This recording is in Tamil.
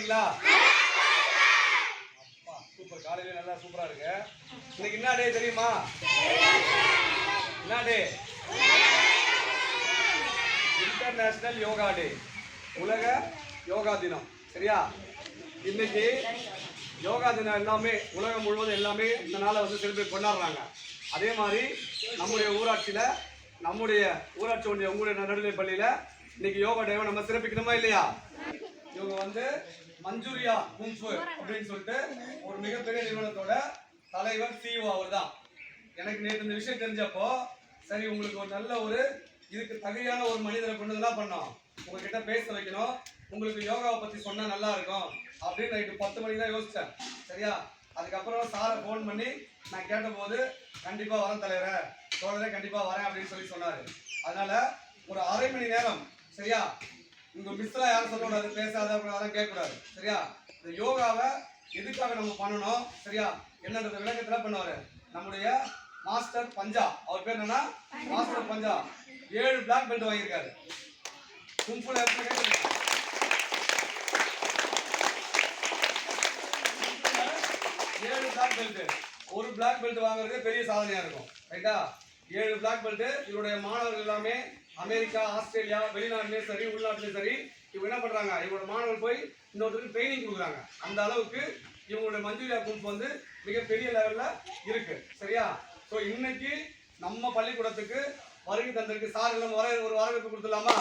இருக்கீங்களா அப்பா சூப்பர் காலையில நல்லா சூப்பரா இருக்கு. இன்னைக்கு என்ன டே தெரியுமா? என்ன டே இன்டர்நேஷனல் யோகா டே உலக யோகா தினம். சரியா? இன்னைக்கு யோகா தினம் எல்லாமே உலகம் முழுவதும் எல்லாமே இந்த நாளை வந்து செலிப்ரேட் கொண்டாடுறாங்க அதே மாதிரி நம்முடைய ஊராட்சியில் நம்முடைய ஊராட்சி ஒன்றிய உங்களுடைய நடுநிலை பள்ளியில் இன்னைக்கு யோகா டேவை நம்ம சிறப்பிக்கணுமா இல்லையா? இவங்க வந்து மஞ்சுரியா குங்ஃபு அப்படின்னு சொல்லிட்டு ஒரு மிகப்பெரிய நிறுவனத்தோட தலைவர் சிஇஓ அவர் தான் எனக்கு நேற்று இந்த விஷயம் தெரிஞ்சப்போ சரி உங்களுக்கு ஒரு நல்ல ஒரு இதுக்கு தகுதியான ஒரு மனிதரை கொண்டு என்ன பண்ணோம்? உங்ககிட்ட பேச வைக்கணும். உங்களுக்கு யோகாவை பத்தி சொன்னா நல்லா இருக்கும். அப்படின்னு நைட்டு பத்து மணிக்கு தான் யோசிச்சேன். சரியா? அதுக்கப்புறம் சாரை ஃபோன் பண்ணி நான் கேட்டபோது கண்டிப்பா வரேன் தலைவரே. தோழரே கண்டிப்பா வரேன் அப்படின்னு சொல்லி சொன்னாரு. அதனால ஒரு அரை மணி நேரம் சரியா? உங்க மிஸ்லாம் யாரும் சொல்லக்கூடாது பேசாத அப்புறம் அதெல்லாம் கேட்கக்கூடாது சரியா? இந்த யோகாவை எதுக்காக நம்ம பண்ணணும்? சரியா? என்னன்றத விளக்கத்துல பண்ணுவாரு. நம்முடைய மாஸ்டர் பஞ்சா. அவர் பேர் என்னன்னா? மாஸ்டர் பஞ்சா. ஏழு பிளாக் பெல்ட் வாங்கியிருக்காரு. கும்பல ஏழு பிளாக் பெல்ட் ஒரு பிளாக் பெல்ட் வாங்குறதே பெரிய சாதனையா இருக்கும். ரைட்டா ஏழு பிளாக் பெல்ட் இவருடைய மாணவர்கள் எல்லாமே அமெரிக்கா ஆஸ்திரேலியா வெளிநாட்டிலையும் சரி உள்நாட்டிலையும் சரி இவங்க என்ன பண்றாங்க? இவங்களோட மாணவர்கள் போய் இன்னொருத்தருக்கு ட்ரைனிங் கொடுக்குறாங்க. அந்த அளவுக்கு இவங்களோட மஞ்சுரியா குரூப் வந்து மிகப்பெரிய லெவல்ல இருக்கு. சரியா? ஸோ இன்னைக்கு நம்ம பள்ளிக்கூடத்துக்கு வருகை தந்திருக்கு சார் எல்லாம் வர ஒரு வரவேற்பு கொடுத்துடலாமா?